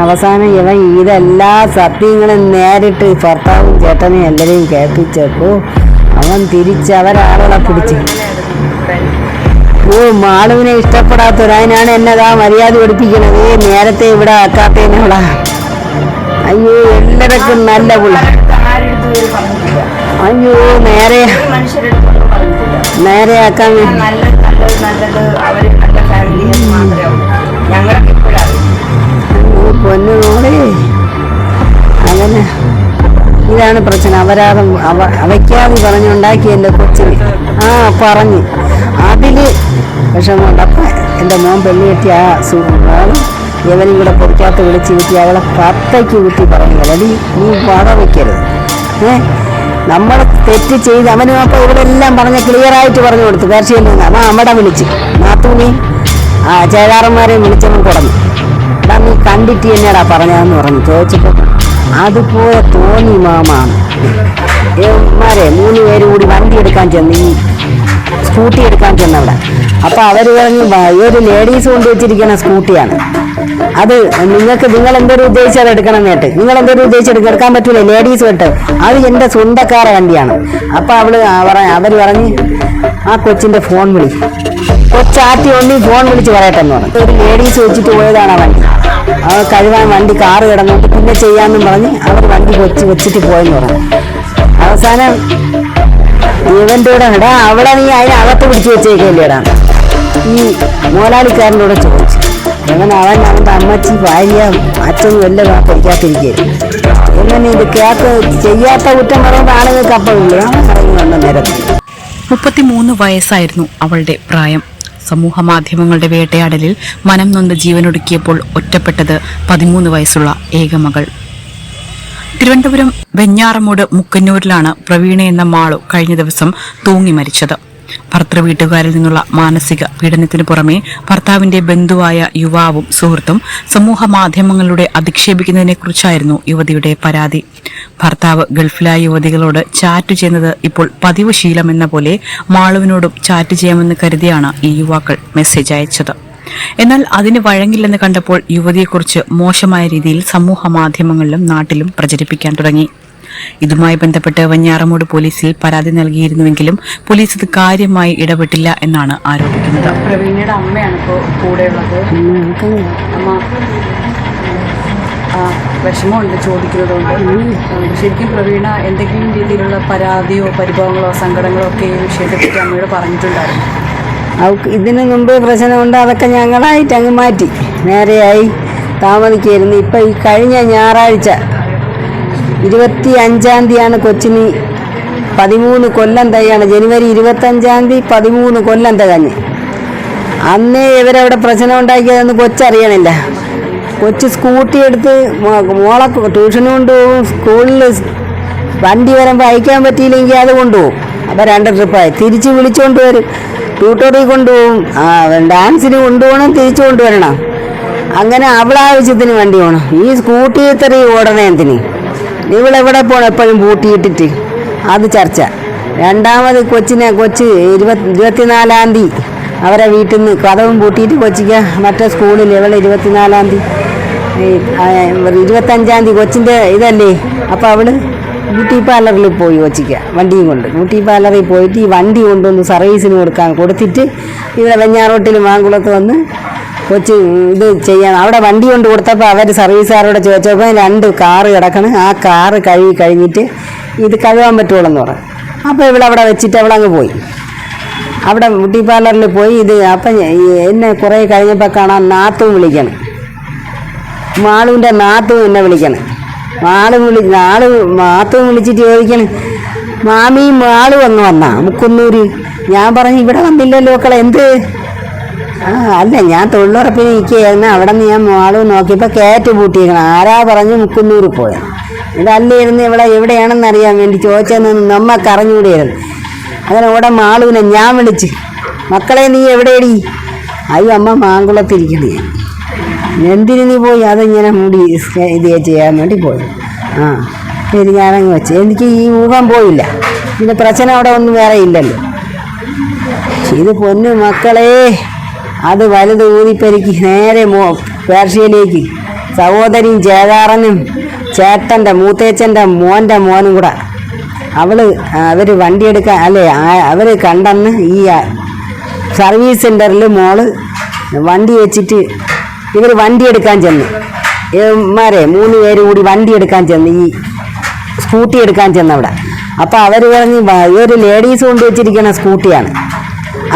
അവസാനം ഇവൻ ഇതെല്ലാ സത്യങ്ങളും നേരിട്ട് ഭർത്താവും ചേട്ടനെയും എല്ലാവരെയും കേൾപ്പിച്ചപ്പോ അവൻ തിരിച്ച് അവരാളുകളെ പിടിച്ച്. ഓ മാളുവിനെ ഇഷ്ടപ്പെടാത്തൊരതിനാണ് എന്നതാ മര്യാദ പഠിപ്പിക്കണത് നേരത്തെ ഇവിടെ ആക്കാത്തേനോടാ. അയ്യോ എല്ലാവർക്കും നല്ല പുള്ള. അയ്യോ നേരെ. നേരെ ആക്കാൻ വേ- പൊന്നു അങ്ങനെ. ഇതാണ് പ്രശ്നം. അപരാധം അവ അവയ്ക്കാതെ പറഞ്ഞുണ്ടാക്കിയല്ലോ കൊച്ചിന്. ആ പറഞ്ഞ്. അതിൽ വിഷമമുണ്ട് അപ്പം എന്റെ മോൻ പെണ്ണി കെട്ടിയ ആ സുഖം ഇവനും കൂടെ പൊറിക്കാത്ത വിളിച്ച് കിട്ടി അവളെ പത്തയ്ക്ക് കുത്തി പറഞ്ഞു നീ വട വയ്ക്കരുത് ഏ? നമ്മൾ തെറ്റ് ചെയ്ത് അവനും അപ്പോൾ ഇവിടെ എല്ലാം പറഞ്ഞ് ക്ലിയർ ആയിട്ട് പറഞ്ഞു കൊടുത്തു. കാർഷിക അമ്മടെ വിളിച്ച്. നാത്തൂനി. ആ ചേകാറന്മാരെ വിളിച്ചവൻ കുടഞ്ഞു എടാ നീ കണ്ടിട്ട് തന്നെയാടാ പറഞ്ഞതെന്ന് പറഞ്ഞു ചോദിച്ചപ്പോൾ അതുപോലെ തോന്നി മാമാണ് ഏമാരെ മൂന്ന് പേര് കൂടി വണ്ടി എടുക്കാൻ ചെന്ന് ഈ സ്കൂട്ടി എടുക്കാൻ ചെന്നവിടെ. അപ്പോൾ അവർ പറഞ്ഞു ഒരു ലേഡീസ് കൊണ്ട് വെച്ചിരിക്കുന്ന സ്കൂട്ടിയാണ്. അത് നിങ്ങൾക്ക് നിങ്ങൾ എന്തൊരു ഉദ്ദേശിച്ചത് എടുക്കണം നേട്ട് നിങ്ങൾ എന്തൊരു ഉദ്ദേശിച്ച് എടുക്കാൻ പറ്റൂല ലേഡീസ് വിട്ട് അത് എന്റെ സ്വന്തക്കാരെ വണ്ടിയാണ് അപ്പോൾ അവൾ അവർ പറഞ്ഞ് ആ കൊച്ചിന്റെ ഫോൺ വിളി. കൊച്ചാട്ടി ഒന്നി ഫോൺ വിളിച്ച് പറയട്ടെ എന്ന് പറഞ്ഞു. ഒരു ലേഡീസ് വെച്ചിട്ട് പോയതാണ് ആ വണ്ടി. ആ കഴിവാൻ വണ്ടി കാറ് കിടന്നിട്ട് പിന്നെ ചെയ്യാമെന്നും പറഞ്ഞ് അവർ വണ്ടി വെച്ച് വെച്ചിട്ട് പോയെന്ന് പറഞ്ഞു. അവസാനം ഇവന്റെ കൂടെ അവിടെ നീ അതിനകത്ത് പിടിച്ചു വെച്ചേക്കല്ലേടാ ഈ മോലാളിക്കാരന്റെ കൂടെ ചോദിച്ചു. അങ്ങനെ അവൻ അവന്റെ അമ്മച്ചി ഭാര്യ അച്ഛനും എല്ലാം പഠിക്കാത്തിരിക്കുകയായിരുന്നു എങ്ങനെ ഇത് കേക്ക് ചെയ്യാത്ത കുറ്റം പറയുമ്പോൾ ആളുകൾക്ക് അപ്പം ഇല്ല. ഇറങ്ങി വന്ന നേരത്തെ മുപ്പത്തിമൂന്ന് വയസ്സായിരുന്നു അവളുടെ പ്രായം. സമൂഹ മാധ്യമങ്ങളുടെ വേട്ടയാടലിൽ മനം നൊന്ത് ജീവനൊടുക്കിയപ്പോൾ ഒറ്റപ്പെട്ടത് പതിമൂന്ന് വയസ്സുള്ള ഏകമകൾ തിരുവനന്തപുരം വെഞ്ഞാറമൂട് മുക്കന്നൂരിലാണ് പ്രവീണ എന്ന മാളു കഴിഞ്ഞ ദിവസം തൂങ്ങി മരിച്ചത്. ഭർത്തൃ വീട്ടുകാരിൽ നിന്നുള്ള മാനസിക പീഡനത്തിനു പുറമെ ഭർത്താവിന്റെ ബന്ധുവായ യുവാവും സുഹൃത്തും സമൂഹ മാധ്യമങ്ങളിലൂടെ അധിക്ഷേപിക്കുന്നതിനെക്കുറിച്ചായിരുന്നു യുവതിയുടെ പരാതി. ഭർത്താവ് ഗൾഫിലായ യുവതികളോട് ചാറ്റ് ചെയ്യുന്നത് ഇപ്പോൾ പതിവ് ശീലമെന്ന പോലെ മാളുവിനോടും ചാറ്റ് ചെയ്യാമെന്ന് കരുതിയാണ് ഈ യുവാക്കൾ മെസ്സേജ് അയച്ചത്. എന്നാൽ അതിന് വഴങ്ങില്ലെന്ന് കണ്ടപ്പോൾ യുവതിയെക്കുറിച്ച് മോശമായ രീതിയിൽ സമൂഹ മാധ്യമങ്ങളിലും നാട്ടിലും പ്രചരിപ്പിക്കാൻ തുടങ്ങി. ഇതുമായി ബന്ധപ്പെട്ട് വഞ്ഞാറമൂട് പോലീസിൽ പരാതി നൽകിയിരുന്നുവെങ്കിലും പോലീസ് ഇത് കാര്യമായി ഇടപെട്ടില്ല എന്നാണ് ആരോപിക്കുന്നത്. പ്രവീണയുടെ അമ്മയാണ് ഇപ്പോൾ കൂടെയുള്ളത്. അമ്മ വിഷമമുണ്ട് ചോദിക്കുന്നതുകൊണ്ട്. ശരിക്കും പ്രവീണ എന്തെങ്കിലും രീതിയിലുള്ള പരാതിയോ പരിഭവങ്ങളോ സങ്കടങ്ങളോ ഒക്കെ ഈ വിഷയത്തെ പറ്റി അമ്മയോട് പറഞ്ഞിട്ടുണ്ടായിരുന്നു. അവൾക്ക് ഇതിനു മുമ്പ് പ്രശ്നമുണ്ട് അതൊക്കെ ഞങ്ങളായിട്ട് അങ്ങ് മാറ്റി. നേരെയായി താമസിക്കായിരുന്നു ഇപ്പം ഈ കഴിഞ്ഞ ഞായറാഴ്ച ഇരുപത്തി അഞ്ചാം തീയതിയാണ് കൊച്ചിന് പതിമൂന്ന് കൊല്ലം തികയാണ് ജനുവരി ഇരുപത്തഞ്ചാം തീയതി പതിമൂന്ന് കൊല്ലം തികഞ്ഞ്. അന്നേ ഇവരവിടെ പ്രശ്നം ഉണ്ടാക്കിയതെന്ന് കൊച്ചറിയണില്ല. കൊച്ച് സ്കൂട്ടി എടുത്ത് മോളെ ട്യൂഷന് കൊണ്ടുപോകും സ്കൂളിൽ വണ്ടി വരുമ്പോൾ അയക്കാൻ പറ്റിയില്ലെങ്കിൽ അത് കൊണ്ടുപോകും. അപ്പോൾ രണ്ട് ട്രിപ്പായി. തിരിച്ച് വിളിച്ചുകൊണ്ട് വരും. ട്യൂട്ടോറിൽ കൊണ്ടുപോകും. ഡാൻസിന് കൊണ്ടുപോകണം തിരിച്ചു കൊണ്ടുവരണം. അങ്ങനെ അവളാവശ്യത്തിന് വണ്ടി പോകണം ഈ സ്കൂട്ടി ഇത്രയും ഓടണേ എന്തിന്? ഇവളെവിടെ പോകണം എപ്പോഴും പൂട്ടിയിട്ടിട്ട്. അത് ചർച്ച. രണ്ടാമത് കൊച്ചിനെ കൊച്ച് ഇരുപത്തി ഇരുപത്തിനാലാം തീയതി അവരെ വീട്ടിൽ നിന്ന് കഥവും പൂട്ടിയിട്ട് കൊച്ചിക്ക് മറ്റേ സ്കൂളിൽ ഇവളെ ഇരുപത്തിനാലാം തീയതി ഇരുപത്തഞ്ചാം തീയതി കൊച്ചിന്റെ ഇതല്ലേ? അപ്പോൾ അവൾ ബ്യൂട്ടി പാർലറിൽ പോയി കൊച്ചിക്ക വണ്ടിയും കൊണ്ട്. ബ്യൂട്ടി പാർലറിൽ പോയിട്ട് ഈ വണ്ടി കൊണ്ടുവന്ന് സർവീസിന് കൊടുക്കാൻ കൊടുത്തിട്ട് ഇവിടെ വെഞ്ഞാറോട്ടിൽ മാങ്കുളത്ത് വന്ന് കൊച്ച് ഇത് ചെയ്യാൻ. അവിടെ വണ്ടി കൊണ്ട് കൊടുത്തപ്പോൾ അവർ സർവീസുകാരോട് ചോദിച്ചപ്പോൾ രണ്ട് കാറ് കിടക്കണം. ആ കാറ് കഴുകി കഴിഞ്ഞിട്ട് ഇത് കഴുകാൻ പറ്റുള്ളൂ പറഞ്ഞു. അപ്പോൾ ഇവളവിടെ വെച്ചിട്ട് അവളങ്ങ് പോയി. അവിടെ ബ്യൂട്ടി പാർലറിൽ പോയി ഇത് അപ്പം എന്നെ കുറേ കഴിഞ്ഞപ്പോൾ കാണാൻ നാത്തും വിളിക്കണം. മാളുവിന്റെ നാത്തും എന്നെ വിളിക്കണം. മാൾ വിളി നാൾ മാത്തും വിളിച്ചിട്ട് ചോദിക്കണം മാമിയും മാളും അങ്ങ് വന്നാ? മുക്കുന്നൂര്? ഞാൻ പറഞ്ഞു ഇവിടെ വന്നില്ലല്ലോ മക്കളെ എന്ത്? ആ അല്ല ഞാൻ തൊഴിലുറപ്പിന് നിൽക്കുകയായിരുന്നു അവിടെ നിന്ന് ഞാൻ മാളും നോക്കിയപ്പോൾ കയറ്റ് പൂട്ടിയിരിക്കണം ആരാ പറഞ്ഞ് മുക്കുന്നൂര് ഇവിടെ അല്ലിരുന്ന് ഇവിടെ എവിടെയാണെന്ന് അറിയാൻ വേണ്ടി ചോദിച്ചതെന്ന് നമ്മക്ക് അറിഞ്ഞുകൂടിയായിരുന്നു അങ്ങനെ ഇവിടെ മാളുവിനെ ഞാൻ വിളിച്ച്. മക്കളെ നീ എവിടെയടി അയ്യോ അമ്മ മാങ്കുളത്തിരിക്കണേ എന്തിനു നീ പോയി? അതിങ്ങനെ മൂടി ഇത് ചെയ്യാൻ വേണ്ടി പോയി. ആ ശരി ഞാനങ്ങ് വെച്ച്. എനിക്ക് ഈ ഊഹം പോയില്ല. പിന്നെ പ്രശ്നം അവിടെ ഒന്നും വേറെ ഇല്ലല്ലോ. ഇത് പൊന്നു മക്കളെ. അത് വലുത് ഊതിപ്പെരുക്കി നേരെ മോ പേർഷ്യയിലേക്ക്. സഹോദരിയും ചേതാറനും ചേട്ടന്റെ മൂത്തേച്ചന്റെ മോന്റെ മോനും കൂടെ. അവൾ അവർ വണ്ടിയെടുക്കാൻ അല്ലേ അവർ കണ്ടെന്ന് ഈ സർവീസ് സെന്ററിൽ മോൾ വണ്ടി വെച്ചിട്ട് ഇവർ വണ്ടി എടുക്കാൻ മാരെ ഇവന്മാരെ മൂന്ന് പേര് കൂടി വണ്ടി എടുക്കാൻ ചെന്ന് ഈ സ്കൂട്ടി എടുക്കാൻ ചെന്നവിടെ അപ്പോൾ അവർ പറഞ്ഞ് ഒരു ലേഡീസ് കൊണ്ട് വെച്ചിരിക്കുന്ന സ്കൂട്ടിയാണ്.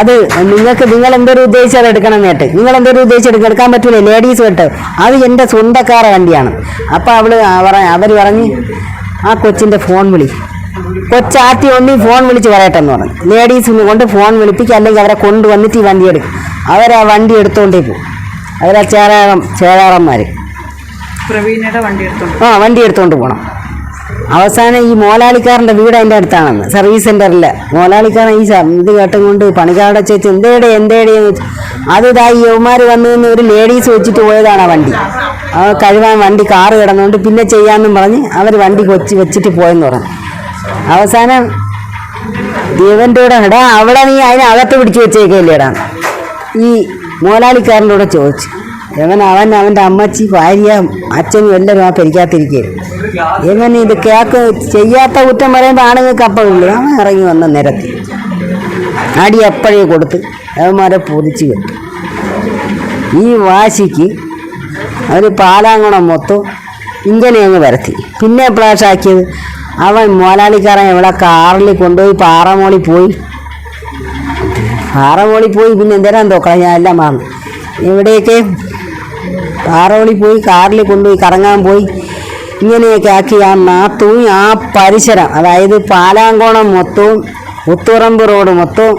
അത് നിങ്ങൾക്ക് നിങ്ങൾ എന്തൊരു ഉദ്ദേശിച്ച് അത് എടുക്കണം നേട്ട് നിങ്ങൾ എന്തൊരു ഉദ്ദേശിച്ച് എടുക്കാൻ പറ്റൂലേ. ലേഡീസ് കേട്ട് അത് എന്റെ സ്വന്തക്കാരെ വണ്ടിയാണ്. അപ്പോൾ അവൾ അവർ പറഞ്ഞ് ആ കൊച്ചിന്റെ ഫോൺ വിളി. കൊച്ചാറ്റി ഒന്നി ഫോൺ വിളിച്ച് പറയട്ടെ എന്ന് പറഞ്ഞു ലേഡീസിന് കൊണ്ട് ഫോൺ വിളിപ്പിക്കുക അല്ലെങ്കിൽ അവരെ കൊണ്ടുവന്നിട്ട് ഈ വണ്ടി എടുക്കും. അവരാ വണ്ടി എടുത്തോണ്ടേ പോകും അവരാ ചേരാറം ചേരാറന്മാർ ആ വണ്ടി എടുത്തോണ്ട് പോകണം അവസാനം ഈ മോലാളിക്കാരന്റെ വീട് അതിന്റെ അടുത്താണെന്ന് സർവീസ് സെന്ററിൽ മോലാളിക്കാരൻ ഈ ഇത് കേട്ടും കൊണ്ട് പണിക്കാരുടെ ചേച്ചി എന്തേടെ എന്തേടെ? അത് ഇതാ ഈ യൗമാർ വന്നു നിന്ന് ഒരു ലേഡീസ് വെച്ചിട്ട് പോയതാണ് ആ വണ്ടി. ആ കഴിവാൻ വണ്ടി കാറ് കിടന്നുകൊണ്ട് പിന്നെ ചെയ്യാമെന്നും പറഞ്ഞ് അവർ വണ്ടി കൊച്ചി വെച്ചിട്ട് പോയെന്ന് പറഞ്ഞു. അവസാനം ദേവന്റെ കൂടെ എടാ അവിടെ നീ അതിനകത്ത് പിടിച്ചു വെച്ചേക്കല്ലേടാ? ഈ മോലാളിക്കാരന്റെ കൂടെ ചോദിച്ചു. ഇവൻ അവൻ അവന്റെ അമ്മച്ചി ഭാര്യ അച്ഛനും എല്ലാവരും ആ പെരിക്കാത്തിരിക്കുകയായിരുന്നു എങ്ങനെ ഇത് കേക്ക് ചെയ്യാത്ത കുറ്റം പറയുമ്പോൾ ആണുങ്ങൾക്ക് അപ്പം ഉള്ളു. അവൻ ഇറങ്ങി വന്ന നിരത്തി. അടി എപ്പോഴേ കൊടുത്ത് അവന്മാരെ പൊതിച്ച് കെട്ടു. ഈ വാശിക്ക് അവർ പാലാങ്കുണം മൊത്തം ഇങ്ങനെ അങ്ങ് വരത്തി. പിന്നെ ഫ്ലാഷാക്കിയത് അവൻ മോലാളിക്കാരൻ ഇവിടെ കാറിൽ കൊണ്ടുപോയി പാറമോളി പോയി. പാറമോളി പോയി പിന്നെ എന്തേരാൻ തോക്കണം ഞാൻ എല്ലാം മറന്നു. ഇവിടെയൊക്കെ പാറമോളി പോയി കാറിൽ കൊണ്ടുപോയി കറങ്ങാൻ പോയി. ഇങ്ങനെയൊക്കെ ആക്കി ആ നാത്തും ആ പരിസരം അതായത് പാലാങ്കോണം മൊത്തവും ഉത്തുറമ്പ് റോഡ് മൊത്തവും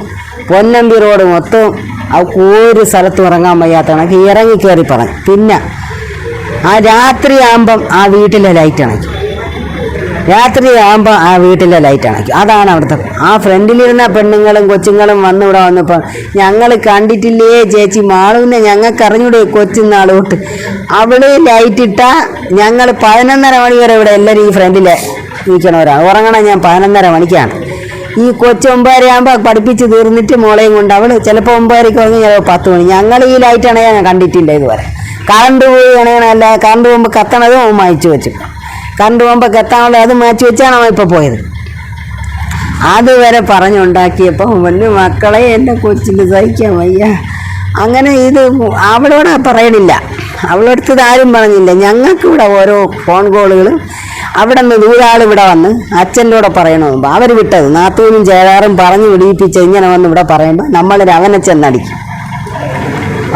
പൊന്നമ്പി റോഡ് മൊത്തവും അവർക്ക് ഒരു സ്ഥലത്തും ഇറങ്ങാൻ വയ്യാത്ത കണക്ക് ഇറങ്ങി കയറി പറഞ്ഞു പിന്നെ ആ രാത്രിയാകുമ്പം ആ വീട്ടിലെ ലൈറ്റ് അണയ്ക്കും രാത്രി ആകുമ്പോൾ ആ വീട്ടിലെ ലൈറ്റ് അണയ്ക്കും അതാണ് അവിടുത്തെ ആ ഫ്രണ്ടിലിരുന്ന പെണ്ണുങ്ങളും കൊച്ചുങ്ങളും വന്ന് ഇവിടെ വന്നപ്പോൾ ഞങ്ങൾ കണ്ടിട്ടില്ലേ ചേച്ചി? മാളുവിനെ ഞങ്ങൾക്ക് അറിഞ്ഞൂടെ കൊച്ചുനാൾ തൊട്ട് അവൾ ലൈറ്റ് ഇട്ടാ ഞങ്ങൾ പതിനൊന്നര മണി വരെ ഇവിടെ എല്ലാവരും ഈ ഫ്രണ്ടിലെ നിൽക്കണവരാണ് ഉറങ്ങണ ഞാൻ പതിനൊന്നര മണിക്കാണ്. ഈ കൊച്ചു ഒമ്പതര ആകുമ്പോൾ പഠിപ്പിച്ച് തീർന്നിട്ട് മോളെയും കൊണ്ട് അവൾ ചിലപ്പോൾ ഒമ്പതരയ്ക്ക് വന്ന് ചിലപ്പോൾ പത്ത് മണി. ഞങ്ങൾ ഈ ലൈറ്റ് അണയാൻ കണ്ടിട്ടില്ല ഇതുവരെ. കറണ്ട് പോയി അണയണല്ല കറണ്ട് പോകുമ്പോൾ കത്തണതും മായച്ചു വെച്ചു. കറണ്ട് പോകുമ്പോൾ കത്താനുള്ള അത് മാറ്റി വെച്ചാണ് അവൻ ഇപ്പോൾ പോയത്. അതുവരെ പറഞ്ഞുണ്ടാക്കിയപ്പോൾ വലിയ മക്കളെ എന്റെ കൊച്ചിന് സഹിക്കാൻ വയ്യ. അങ്ങനെ ഇത് അവളോട് പറയണില്ല. അവളടുത്തത് ആരും പറഞ്ഞില്ല. ഞങ്ങൾക്കിവിടെ ഓരോ ഫോൺ കോളുകളും അവിടെ നിന്ന് ദൂരാൾ ഇവിടെ വന്ന് അച്ഛന്റെ കൂടെ പറയണമെന്ന് അവർ വിട്ടത്. നാത്തൂനും ചേരാറും പറഞ്ഞു വിടിയിപ്പിച്ച് ഇങ്ങനെ വന്ന് ഇവിടെ പറയുമ്പോൾ നമ്മൾ അവനെ ചെന്നടിക്കും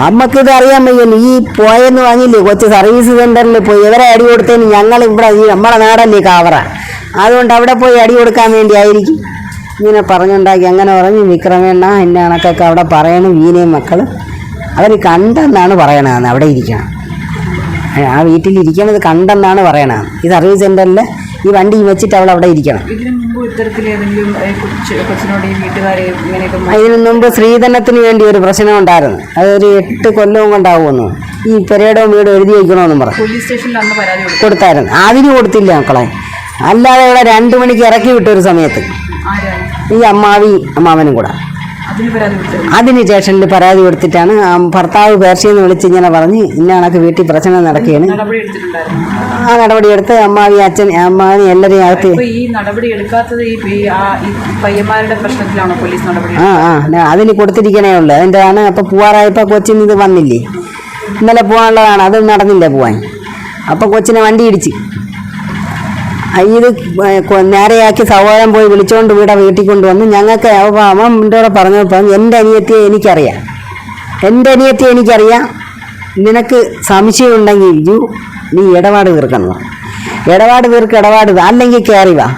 അമ്മക്കിത് അറിയാൻ വയ്യല്ലോ ഈ പോയെന്ന് വാങ്ങില്ലേ കൊച്ചു സർവീസ് സെന്ററിൽ പോയി. ഇവരെ അടി കൊടുത്തതിന് ഞങ്ങൾ ഇവിടെ ഈ നമ്മളെ നാടല്ലേ കാവറ? അതുകൊണ്ട് അവിടെ പോയി അടി കൊടുക്കാൻ വേണ്ടി ആയിരിക്കും ഇങ്ങനെ പറഞ്ഞുണ്ടാക്കി അങ്ങനെ പറഞ്ഞു വിക്രമേണ്ണ എന്നെ കണക്കൊക്കെ അവിടെ പറയണം വീനയും മക്കൾ അവർ കണ്ടെന്നാണ് പറയണതെന്ന് അവിടെ ഇരിക്കണം. ആ വീട്ടിലിരിക്കണത് കണ്ടെന്നാണ് പറയണത് ഈ സർവീസ് സെന്ററിൽ ഈ വണ്ടി വെച്ചിട്ട് അവൾ അവിടെ ഇരിക്കണം. ഇതിനു മുമ്പ് സ്ത്രീധനത്തിന് വേണ്ടി ഒരു പ്രശ്നം ഉണ്ടായിരുന്നു. അതൊരു എട്ട് കൊല്ലവും കൊണ്ടാവുമെന്ന്. ഈ പെരേടവും വീടും എഴുതി വയ്ക്കണമെന്നും പറഞ്ഞു. കൊടുത്തായിരുന്നു. അതിന് കൊടുത്തില്ല മക്കളെ. അല്ലാതെ ഇവിടെ രണ്ടു മണിക്ക് ഇറക്കി വിട്ടൊരു സമയത്ത്. ഈ അമ്മാവി അമ്മാവനും കൂടെ. അതിന് സ്റ്റേഷനിൽ പരാതി കൊടുത്തിട്ടാണ് ആ ഭർത്താവ് പേർഷ്യന്ന് വിളിച്ച് ഇങ്ങനെ പറഞ്ഞ് ഇന്ന കണക്ക് വീട്ടിൽ പ്രശ്നം നടക്കുകയാണ്. നടപടി എടുത്ത് ആ അമ്മാവി അച്ഛൻ അമ്മാവി എല്ലാവരെയും അകത്ത് ഈ നടപടി എടുക്കാത്തത് ഈ ആ പയ്യന്മാരുടെ പ്രശ്നത്തിലാണോ പോലീസ് നടപടി ആ ആ അതിന് കൊടുത്തിരിക്കണേ ഉള്ളു. അതിന്റെതാണ് അപ്പം പോവാറായപ്പോൾ കൊച്ചിന് ഇത് വന്നില്ലേ? ഇന്നലെ പോകാനുള്ളതാണ് അത് നടന്നില്ല പോവാൻ. അപ്പോൾ കൊച്ചിനെ വണ്ടി ഇടിച്ച്. ആ, ഇത് നേരെയാക്കി സഹോദരൻ പോയി വിളിച്ചുകൊണ്ട് വീടെ വീട്ടിൽ കൊണ്ടുവന്ന് ഞങ്ങൾക്ക് അവ- അവൻ എന്റെ കൂടെ എന്റെ അനിയത്തിയെ എനിക്കറിയാം. എന്റെ അനിയത്തിയെ എനിക്കറിയാം. നിനക്ക് സംശയം ഉണ്ടെങ്കിൽ ജു നീ ഇടപാട് തീർക്കണം. ഇടപാട് തീർക്ക് ഇടപാട് അല്ലെങ്കിൽ കയറി വാ.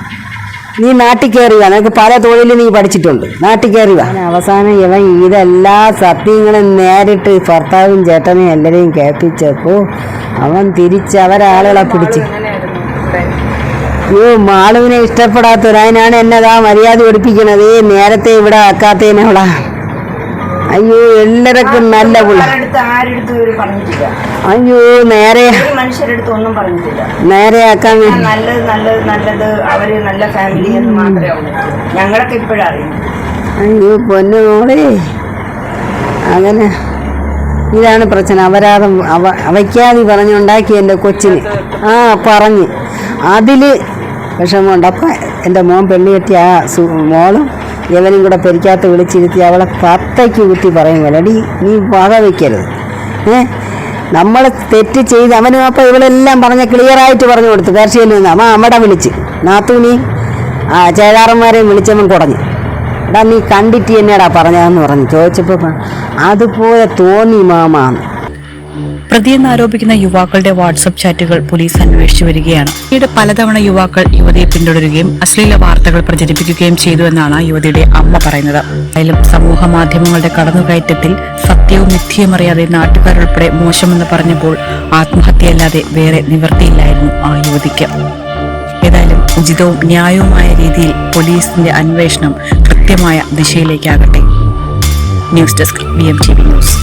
നീ നാട്ടിൽ കയറി വാ. നിനക്ക് പല തൊഴിൽ നീ പഠിച്ചിട്ടുണ്ട്. നാട്ടിൽ കയറി വാ. അവസാനം ഇവൻ ഇതെല്ലാ സത്യങ്ങളും നേരിട്ട് ഭർത്താവും ചേട്ടനെയും എല്ലാവരെയും കേൾപ്പിച്ചപ്പോൾ അവൻ തിരിച്ച് അവരാളുകളെ പിടിച്ച്. അയ്യോ മാളുവിനെ ഇഷ്ടപ്പെടാത്ത അതിനാണ് എന്നതാ മര്യാദ പഠിപ്പിക്കണത്. നേരത്തെ ഇവിടെ ആക്കാത്തതിനവളാ അയ്യോ എല്ലാവർക്കും നല്ല പുള്ള. അയ്യോ നേരെ മനുഷ്യരെടുത്ത് ഒന്നും പറഞ്ഞിട്ടില്ല. നേരെ ആക്കാൻ നല്ലത് നല്ലത് നല്ലത് അവർ നല്ല ഫാമിലി എന്ന് മാത്രമേ ഞങ്ങളൊക്കെ ഇപ്പോഴറിയും അയ്യോ പൊന്നു മോളെ. അങ്ങനെ. ഇതാണ് പ്രശ്നം. അപരാധം അവ അവയ്ക്കാതി പറഞ്ഞുണ്ടാക്കി എന്റെ കൊച്ചിന്. ആ പറഞ്ഞ്. അതിൽ വിഷമമുണ്ട് അപ്പം എന്റെ മോൻ പെണ്ണു കെട്ടി ആ മോളും ഇവനും കൂടെ പെരിക്കാത്ത വിളിച്ചിരുത്തി അവളെ പത്തയ്ക്ക് കുത്തി പറയും പോലെ. അടി നീ വക വയ്ക്കരുത് ഏ? നമ്മൾ തെറ്റ് ചെയ്ത് അവനും അപ്പം ഇവളെല്ലാം പറഞ്ഞ ക്ലിയറായിട്ട് പറഞ്ഞു കൊടുത്തു. കർഷകയിൽ നിന്ന് അമ്മ അമ്മടെ വിളിച്ച്. നാത്തൂനി ആ ചേതാറന്മാരെയും വിളിച്ചവൻ കുടഞ്ഞു എടാ നീ കണ്ടിട്ട് എന്നേടാ പറഞ്ഞതെന്ന് പറഞ്ഞു. ചോദിച്ചപ്പോൾ അതുപോലെ തോന്നി മാമാന്ന്. പ്രതിയെന്ന് ആരോപിക്കുന്ന യുവാക്കളുടെ വാട്സപ്പ് ചാറ്റുകൾ പോലീസ് അന്വേഷിച്ചു വരികയാണ്. പിന്നീട് പലതവണ യുവാക്കൾ യുവതിയെ പിന്തുടരുകയും അശ്ലീല വാർത്തകൾ പ്രചരിപ്പിക്കുകയും ചെയ്തു എന്നാണ് യുവതിയുടെ അമ്മ പറയുന്നത്. അതിലും സമൂഹ മാധ്യമങ്ങളുടെ കടന്നുകയറ്റത്തിൽ സത്യവും മിഥ്യയും അറിയാതെ നാട്ടുകാരുൾപ്പെടെ മോശമെന്ന് പറഞ്ഞപ്പോൾ ആത്മഹത്യയല്ലാതെ വേറെ നിവൃത്തിയില്ലായിരുന്നു ആ യുവതിക്ക്. ഏതായാലും ഉചിതവും ന്യായവുമായ രീതിയിൽ പോലീസിന്റെ അന്വേഷണം കൃത്യമായ ദിശയിലേക്കാകട്ടെ. News desk B M T V news